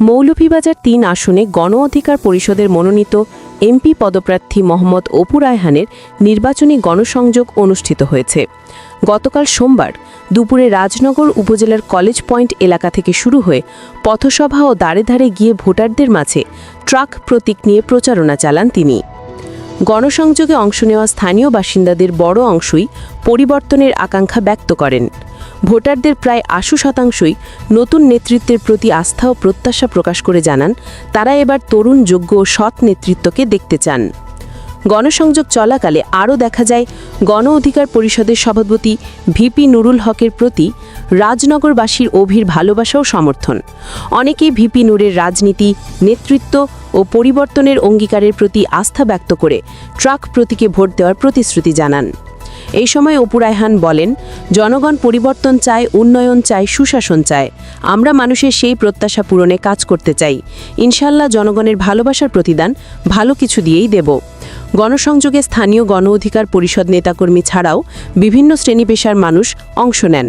মৌলভীবাজার তিন আসনে গণ অধিকার পরিষদের মনোনীত এমপি পদপ্রার্থী মোহাম্মদ অপু রায়হানের নির্বাচনী গণসংযোগ অনুষ্ঠিত হয়েছে। গতকাল সোমবার দুপুরে রাজনগর উপজেলার কলেজ পয়েন্ট এলাকা থেকে শুরু হয়ে পথসভা ও দাঁড়ে ধারে গিয়ে ভোটারদের মাঝে ট্রাক প্রতীক নিয়ে প্রচারণা চালান তিনি। গণসংযোগে অংশ নেওয়া স্থানীয় বাসিন্দাদের বড় অংশই পরিবর্তনের আকাঙ্ক্ষা ব্যক্ত করেন। ভোটারদের প্রায় আশু শতাংশই নতুন নেতৃত্বের প্রতি আস্থা ও প্রত্যাশা প্রকাশ করে জানান, তারা এবার তরুণ, যোগ্য ও সৎ নেতৃত্বকে দেখতে চান। গণসংযোগ চলাকালে আরও দেখা যায়, গণ অধিকার পরিষদের সভাপতি ভিপি নুরুল হকের প্রতি রাজনগরবাসীর অভির ভালোবাসা ও সমর্থন। অনেকেই ভিপি নূরের রাজনীতি, নেতৃত্ব ও পরিবর্তনের অঙ্গীকারের প্রতি আস্থা ব্যক্ত করে ট্রাক প্রতীকে ভোট দেওয়ার প্রতিশ্রুতি জানান। এই সময় অপু রায়হান বলেন, জনগণ পরিবর্তন চায়, উন্নয়ন চায়, সুশাসন চায়। আমরা মানুষের সেই প্রত্যাশা পূরণে কাজ করতে চাই। ইনশাল্লাহ জনগণের ভালোবাসার প্রতিদান ভালো কিছু দিয়েই দেব। গণসংযোগে স্থানীয় গণ অধিকার পরিষদ নেতাকর্মী ছাড়াও বিভিন্ন শ্রেণি পেশার মানুষ অংশ নেন।